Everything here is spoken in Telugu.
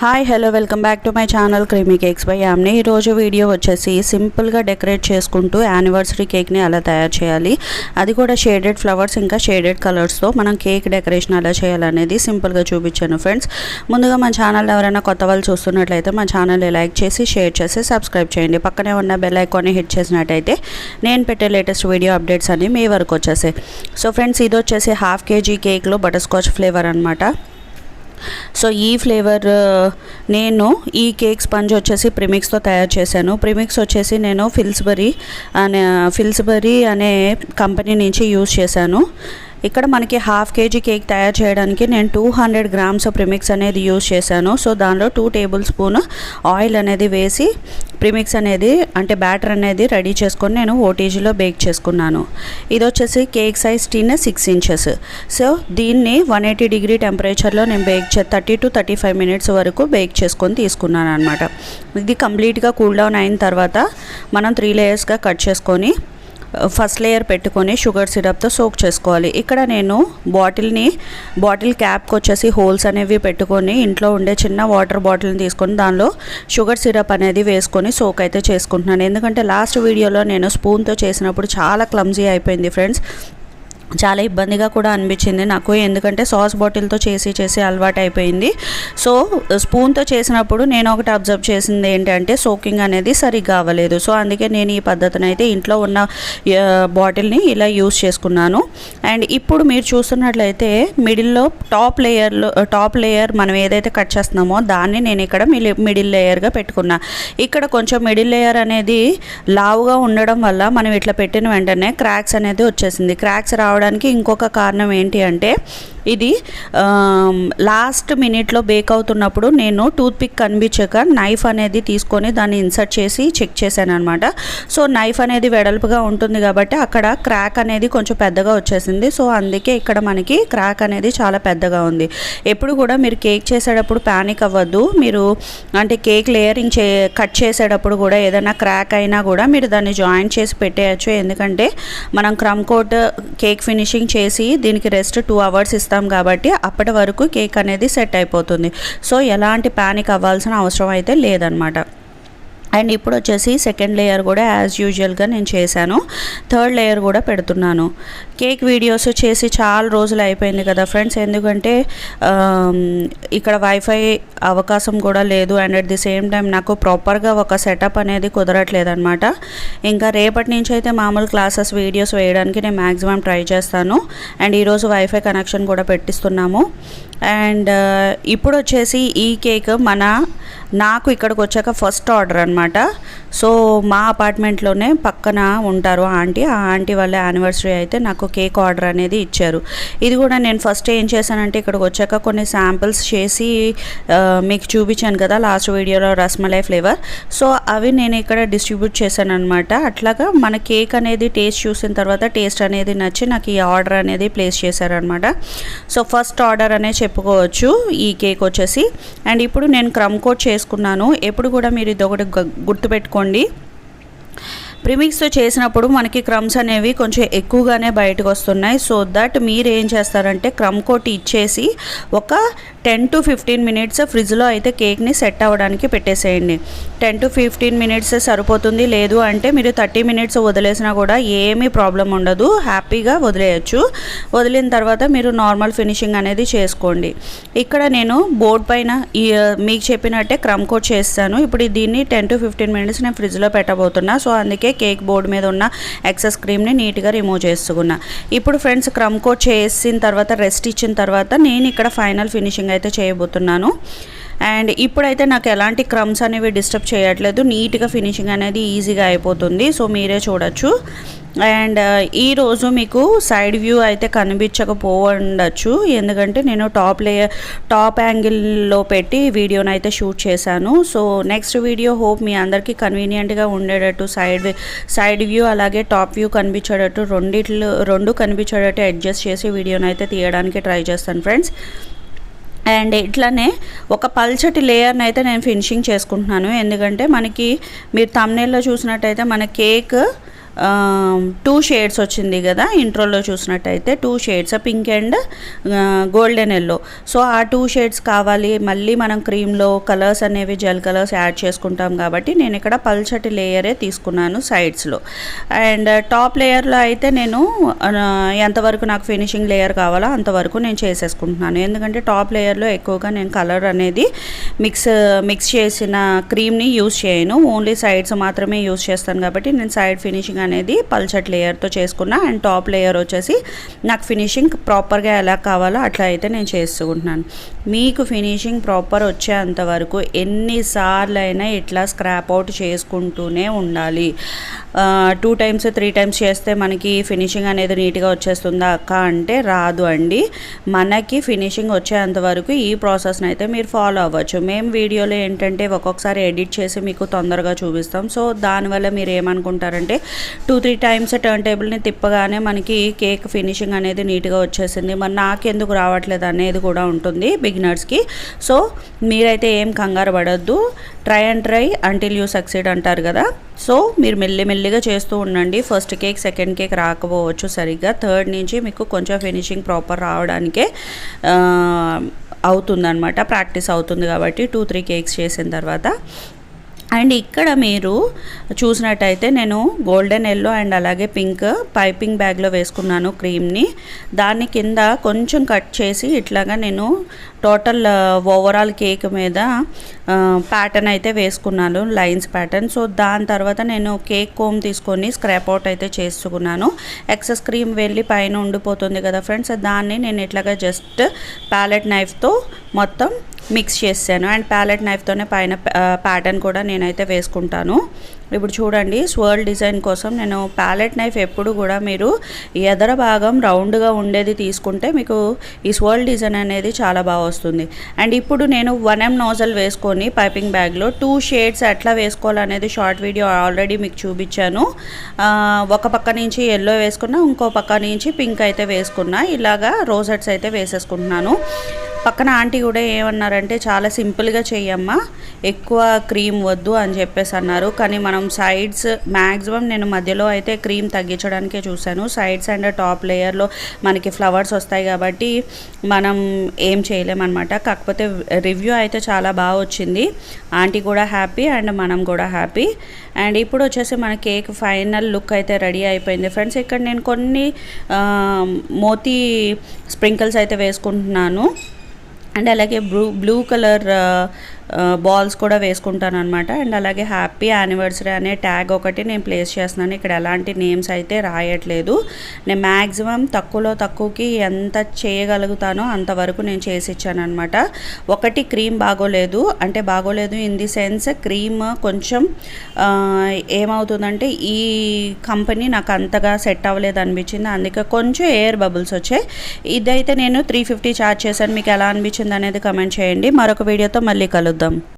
Hi hello welcome back to my channel creamy cakes by Yamni ఈరోజు వీడియో వచ్చేసి సింపుల్గా డెకరేట్ చేసుకుంటూ యానివర్సరీ కేక్ని అలా తయారు చేయాలి అది కూడా షేడెడ్ ఫ్లవర్స్ ఇంకా షేడెడ్ కలర్స్తో మనం కేక్ డెకరేషన్ ఎలా చేయాలనేది సింపుల్గా చూపించాను ఫ్రెండ్స్ ముందుగా మా ఛానల్ ఎవరైనా కొత్త వాళ్ళు చూస్తున్నట్లయితే మా ఛానల్ని లైక్ చేసి షేర్ చేసి సబ్స్క్రైబ్ చేయండి. పక్కనే ఉన్న బెల్ ఐకాన్ని హిట్ చేసినట్టయితే నేను పెట్టే లేటెస్ట్ వీడియో అప్డేట్స్ అన్నీ మీ వరకు వచ్చేసాయి సో ఫ్రెండ్స్ ఇది వచ్చేసి హాఫ్ కేజీ కేక్లో బటర్ స్కాచ్ ఫ్లేవర్ అనమాట సో ఈ ఫ్లేవర్ నేను ఈ కేక్ స్పంజ్ వచ్చేసి ప్రిమిక్స్తో తయారు చేశాను. ప్రిమిక్స్ వచ్చేసి నేను ఫిల్స్బరీ అనే ఫిల్స్బరీ అనే కంపెనీ నుంచి యూజ్ చేశాను. ఇక్కడ మనకి హాఫ్ కేజీ కేక్ తయారు చేయడానికి నేను టూ హండ్రెడ్ గ్రామ్స్ ప్రిమిక్స్ అనేది యూజ్ చేశాను. సో దానిలో టూ టేబుల్ స్పూన్ ఆయిల్ అనేది వేసి ప్రిమిక్స్ అనేది అంటే బ్యాటర్ అనేది రెడీ చేసుకొని నేను ఓటీజీలో బేక్ చేసుకున్నాను. ఇది వచ్చేసి cake size tin six inches so దీన్ని వన్ ఎయిటీ డిగ్రీ టెంపరేచర్లో నేను బేక్ చే thirty to thirty five minutes వరకు బేక్ చేసుకొని తీసుకున్నాను అనమాట ఇది కంప్లీట్గా కూల్ డౌన్ అయిన తర్వాత మనం త్రీ లేయర్స్గా కట్ చేసుకొని ఫస్ట్ లేయర్ పెట్టుకొని షుగర్ సిరప్తో సోక్ చేసుకోవాలి. ఇక్కడ నేను బాటిల్ని బాటిల్ క్యాప్కి వచ్చేసి హోల్స్ అనేవి పెట్టుకొని ఇంట్లో ఉండే చిన్న వాటర్ బాటిల్ని తీసుకొని దానిలో షుగర్ సిరప్ అనేది వేసుకొని సోక్ అయితే చేసుకుంటున్నాను. ఎందుకంటే లాస్ట్ వీడియోలో నేను స్పూన్తో చేసినప్పుడు చాలా క్లమ్జీ అయిపోయింది ఫ్రెండ్స్. చాలా ఇబ్బందిగా కూడా అనిపించింది నాకు ఎందుకంటే సాస్ బాటిల్తో చేసి చేసి అలవాటు అయిపోయింది సో స్పూన్తో చేసినప్పుడు నేను ఒకటి అబ్జర్వ్ చేసింది ఏంటంటే సోకింగ్ అనేది సరిగ్గా అవ్వలేదు. సో అందుకే నేను ఈ పద్ధతిని అయితే ఇంట్లో ఉన్న బాటిల్ని ఇలా యూస్ చేసుకున్నాను. అండ్ ఇప్పుడు మీరు చూస్తున్నట్లయితే మిడిల్లో టాప్ లేయర్లో టాప్ లేయర్ మనం ఏదైతే కట్ చేస్తున్నామో దాన్ని నేను ఇక్కడ మిడిల్ లేయర్గా పెట్టుకున్నా. ఇక్కడ కొంచెం మిడిల్ లేయర్ అనేది లావుగా ఉండడం వల్ల మనం ఇట్లా పెట్టిన వెంటనే క్రాక్స్ అనేది వచ్చేసింది. క్రాక్స్ రావడం రావడానికి ఇంకొక కారణం ఏంటి అంటే ఇది లాస్ట్ మినిట్లో బేక్ అవుతున్నప్పుడు నేను టూత్పిక్ కనిపించక నైఫ్ అనేది తీసుకొని దాన్ని ఇన్సర్ట్ చేసి చెక్ చేశాను అనమాట సో నైఫ్ అనేది వెడల్పుగా ఉంటుంది కాబట్టి అక్కడ క్రాక్ అనేది కొంచెం పెద్దగా వచ్చేసింది. సో అందుకే ఇక్కడ మనకి క్రాక్ అనేది చాలా పెద్దగా ఉంది. ఎప్పుడు కూడా మీరు కేక్ చేసేటప్పుడు ప్యానిక్ అవ్వద్దు. మీరు అంటే కేక్ లేయరింగ్ చే కట్ చేసేటప్పుడు కూడా ఏదైనా క్రాక్ అయినా కూడా మీరు దాన్ని జాయింట్ చేసి పెట్టేయచ్చు. ఎందుకంటే మనం క్రమ్ కోట్ కేక్ ఫినిషింగ్ చేసి దీనికి రెస్ట్ టూ అవర్స్ ఇస్తాం కాబట్టి అప్పటి వరకు కేక్ అనేది సెట్ అయిపోతుంది. సో ఎలాంటి ప్యానిక్ అవ్వాల్సిన అవసరం అయితే లేదనమాట అండ్ ఇప్పుడు వచ్చేసి సెకండ్ లేయర్ కూడా యాజ్ యూజువల్గా నేను చేశాను. థర్డ్ లేయర్ కూడా పెడుతున్నాను. కేక్ వీడియోస్ చేసి చాలా రోజులు అయిపోయింది కదా ఫ్రెండ్స్ ఎందుకంటే ఇక్కడ వైఫై అవకాశం కూడా లేదు and at the same time నాకు ప్రాపర్గా ఒక సెటప్ అనేది కుదరట్లేదు అనమాట ఇంకా రేపటి నుంచి అయితే మామూలు క్లాసెస్ వీడియోస్ వేయడానికి నేను మ్యాక్సిమం ట్రై చేస్తాను. అండ్ ఈరోజు వైఫై కనెక్షన్ కూడా పెట్టిస్తున్నాము. అండ్ ఇప్పుడు వచ్చేసి ఈ కేక్ మన నాకు ఇక్కడికి వచ్చాక ఫస్ట్ ఆర్డర్ అనమాట సో మా అపార్ట్మెంట్లోనే పక్కన ఉంటారు ఆ ఆంటీ. ఆ ఆంటీ వాళ్ళ యానివర్సరీ అయితే నాకు కేక్ ఆర్డర్ అనేది ఇచ్చారు. ఇది కూడా నేను ఫస్ట్ ఏం చేశానంటే ఇక్కడికి వచ్చాక కొన్ని శాంపిల్స్ చేసి మీకు చూపించాను కదా లాస్ట్ వీడియోలో రస్మలై ఫ్లేవర్. సో అవి నేను ఇక్కడ డిస్ట్రిబ్యూట్ చేశాను అనమాట అట్లాగా మన కేక్ అనేది టేస్ట్ చూసిన తర్వాత టేస్ట్ అనేది నచ్చి నాకు ఈ ఆర్డర్ అనేది ప్లేస్ చేశారనమాట సో ఫస్ట్ ఆర్డర్ అనే చెప్పుకోవచ్చు ఈ కేక్ వచ్చేసి. అండ్ ఇప్పుడు నేను క్రమ్ కోట్ చేసుకున్నాను. ఎప్పుడు కూడా మీరు ఇది ఒకటి గుర్తుపెట్టుకోండి. ప్రిమిక్స్తో చేసినప్పుడు మనకి క్రమ్స్ అనేవి కొంచెం ఎక్కువగానే బయటకు వస్తున్నాయి సో దట్ మీరు ఏం చేస్తారంటే క్రమ్ కోట్ ఇచ్చేసి ఒక టెన్ టు ఫిఫ్టీన్ మినిట్స్ ఫ్రిడ్జ్లో అయితే కేక్ని సెట్ అవ్వడానికి పెట్టేసేయండి. టెన్ టు ఫిఫ్టీన్ మినిట్స్ సరిపోతుంది లేదు అంటే మీరు థర్టీ మినిట్స్ వదిలేసినా కూడా ఏమీ ప్రాబ్లం ఉండదు. హ్యాపీగా వదిలేయచ్చు. వదిలిన తర్వాత మీరు నార్మల్ ఫినిషింగ్ అనేది చేసుకోండి. ఇక్కడ నేను బోర్డ్ పైన ఈ మీకు చెప్పినట్టే క్రమ్ కోట్ చేస్తాను. ఇప్పుడు దీన్ని టెన్ టు ఫిఫ్టీన్ మినిట్స్ నేను ఫ్రిడ్జ్లో పెట్టబోతున్నా. సో అందుకే కేక్ బోర్డ్ మీద ఉన్న ఎక్సెస్ క్రీమ్ని నీట్గా రిమూవ్ చేసుకున్నా. ఇప్పుడు ఫ్రెండ్స్ క్రమ్ కోట్ చేసిన తర్వాత రెస్ట్ ఇచ్చిన తర్వాత నేను ఇక్కడ ఫైనల్ ఫినిషింగ్ అయితే చేయబోతున్నాను. అండ్ ఇప్పుడైతే నాకు ఎలాంటి క్రమ్స్ అనేవి డిస్టర్బ్ చేయట్లేదు. నీట్గా ఫినిషింగ్ అనేది ఈజీగా అయిపోతుంది. సో మీరే చూడొచ్చు. అండ్ ఈరోజు మీకు సైడ్ వ్యూ అయితే కనిపించకపోవచ్చు ఎందుకంటే నేను టాప్ లేయర్ టాప్ యాంగిల్లో పెట్టి వీడియోని అయితే షూట్ చేశాను. సో నెక్స్ట్ వీడియో హోప్ మీ అందరికీ కన్వీనియంట్గా ఉండేటట్టు సైడ్ సైడ్ వ్యూ అలాగే టాప్ వ్యూ కనిపించేటట్టు రెండిట్లు రెండు కనిపించేటట్టు అడ్జస్ట్ చేసి వీడియోని అయితే తీయడానికి ట్రై చేస్తాను ఫ్రెండ్స్. అండ్ ఇట్లానే ఒక పల్చటి లేయర్ని అయితే నేను ఫినిషింగ్ చేసుకుంటున్నాను. ఎందుకంటే మనకి మీరు తమ్నేల్లో చూసినట్టయితే మన కేక్ టూ షేడ్స్ వచ్చింది కదా ఇంట్రోలో చూసినట్టయితే two shades pink and golden yellow so ఆ టూ షేడ్స్ కావాలి. మళ్ళీ మనం క్రీమ్లో కలర్స్ అనేవి జెల్ కలర్స్ యాడ్ చేసుకుంటాం కాబట్టి నేను ఇక్కడ పల్చటి లేయరే తీసుకున్నాను సైడ్స్లో అండ్ టాప్ లేయర్లో అయితే నేను ఎంతవరకు నాకు ఫినిషింగ్ లేయర్ కావాలో అంతవరకు నేను చేసేసుకుంటున్నాను. ఎందుకంటే టాప్ లేయర్లో ఎక్కువగా నేను కలర్ అనేది మిక్స్ మిక్స్ చేసిన క్రీమ్ని యూస్ చేయను. ఓన్లీ సైడ్స్ మాత్రమే యూస్ చేస్తాను కాబట్టి నేను సైడ్ ఫినిషింగ్ అనేది పల్చట్ లేయర్తో చేసుకున్నా. అండ్ టాప్ లేయర్ వచ్చేసి నాకు ఫినిషింగ్ ప్రాపర్గా ఎలా కావాలో అట్లా అయితే నేను చేసుకుంటున్నాను మీకు ఫినిషింగ్ ప్రాపర్ వచ్చేంత వరకు ఎన్నిసార్లు అయినా ఇట్లా స్క్రాప్ అవుట్ చేసుకుంటూనే ఉండాలి. టూ టైమ్స్ త్రీ టైమ్స్ చేస్తే మనకి ఫినిషింగ్ అనేది నీట్గా వచ్చేస్తుందా అక్క అంటే రాదు అండి. మనకి ఫినిషింగ్ వచ్చేంత వరకు ఈ ప్రాసెస్ని అయితే మీరు ఫాలో అవ్వచ్చు. మేము వీడియోలో ఏంటంటే ఒక్కొక్కసారి ఎడిట్ చేసి మీకు తొందరగా చూపిస్తాం. సో దానివల్ల మీరు ఏమనుకుంటారంటే టూ త్రీ టైమ్స్ టర్న్ టేబుల్ని తిప్పగానే మనకి కేక్ ఫినిషింగ్ అనేది నీట్గా వచ్చేసింది. మరి నాకెందుకు రావట్లేదు అనేది కూడా ఉంటుంది బిగినర్స్కి. సో మీరైతే ఏం కంగారు పడద్దు. Try and try until you succeed అంటారు కదా. సో మీరు మెల్లిమెల్లిగా చేస్తూ ఉండండి. ఫస్ట్ కేక్ సెకండ్ కేక్ రాకపోవచ్చు సరిగ్గా. థర్డ్ నుంచి మీకు కొంచెం ఫినిషింగ్ ప్రాపర్ రావడానికే అవుతుందన్నమాట. ప్రాక్టీస్ అవుతుంది కాబట్టి టూ త్రీ కేక్స్ చేసిన తర్వాత. అండ్ ఇక్కడ మీరు చూసినట్టయితే నేను గోల్డెన్ ఎల్లో అండ్ అలాగే పింక్ పైపింగ్ బ్యాగ్లో వేసుకున్నాను క్రీమ్ని. దాని కింద కొంచెం కట్ చేసి ఇట్లాగా నేను టోటల్ ఓవరాల్ కేక్ మీద ప్యాటర్న్ అయితే వేసుకున్నాను లైన్స్ ప్యాటర్న్. సో దాని తర్వాత నేను కేక్ కోమ్ తీసుకొని స్క్రాప్ అవుట్ అయితే చేసుకున్నాను. ఎక్సెస్ క్రీమ్ వెళ్ళి పైన ఉండిపోతుంది కదా ఫ్రెండ్స్ దాన్ని నేను ఇట్లాగా జస్ట్ ప్యాలెట్ నైఫ్తో మొత్తం మిక్స్ చేశాను అండ్ ప్యాలెట్ నైఫ్తోనే పైన ప్యాటర్న్ కూడా నేనైతే వేసుకుంటాను. ఇప్పుడు చూడండి స్వర్ల్ డిజైన్ కోసం నేను ప్యాలెట్ నైఫ్ ఎప్పుడు కూడా మీరు ఎదర భాగం రౌండ్గా ఉండేది తీసుకుంటే మీకు ఈ స్వర్ల్ డిజైన్ అనేది చాలా బాగా వస్తుంది. అండ్ ఇప్పుడు నేను వన్ ఎం నోజల్ వేసుకొని పైపింగ్ బ్యాగ్లో టూ షేడ్స్ ఎట్లా వేసుకోవాలనేది షార్ట్ వీడియో ఆల్రెడీ మీకు చూపించాను. ఒక పక్క నుంచి ఎల్లో వేసుకున్నా ఇంకో పక్క నుంచి పింక్ అయితే వేసుకున్నా ఇలాగా రోజెట్స్ అయితే వేసేసుకుంటున్నాను. పక్కన ఆంటీ కూడా ఏమన్నారంటే చాలా సింపుల్గా చెయ్యమ్మా ఎక్కువ క్రీమ్ వద్దు అని చెప్పేసి అన్నారు. కానీ మనం సైడ్స్ మ్యాక్సిమం నేను మధ్యలో అయితే క్రీమ్ తగ్గించడానికే చూశాను. సైడ్స్ అండ్ టాప్ లేయర్లో మనకి ఫ్లవర్స్ వస్తాయి కాబట్టి మనం ఏం చేయలేమన్నమాట. కాకపోతే రివ్యూ అయితే చాలా బాగా వచ్చింది. ఆంటీ కూడా హ్యాపీ అండ్ మనం కూడా హ్యాపీ. అండ్ ఇప్పుడు వచ్చేసి మన కేక్ ఫైనల్ లుక్ అయితే రెడీ అయిపోయింది. ఫ్రెండ్స్ ఇక్కడ నేను కొన్ని మోతీ స్ప్రింకిల్స్ అయితే వేసుకుంటున్నాను. అండ్ అలాగే బ్లూ బ్లూ కలర్ బాల్స్ కూడా వేసుకుంటాను అనమాట అండ్ అలాగే హ్యాపీ యానివర్సరీ అనే ట్యాగ్ ఒకటి నేను ప్లేస్ చేస్తున్నాను. ఇక్కడ ఎలాంటి నేమ్స్ అయితే రాయట్లేదు. నేను మ్యాక్సిమం తక్కువలో తక్కువకి ఎంత చేయగలుగుతానో అంతవరకు నేను చేసి ఇచ్చాను అనమాట ఒకటి క్రీమ్ బాగోలేదు. అంటే బాగోలేదు ఇన్ ది సెన్స్ క్రీమ్ కొంచెం ఏమవుతుందంటే ఈ కంపెనీ నాకు అంతగా సెట్ అవ్వలేదు అనిపించింది. అందుకే కొంచెం ఎయిర్ బబుల్స్ వచ్చాయి. ఇదైతే నేను త్రీ ఫిఫ్టీ ఛార్జ్ చేశాను. మీకు ఎలా అనిపించింది అనిపించింది అనేది కమెంట్ చేయండి. మరొక వీడియోతో మళ్ళీ కలుద్దాం.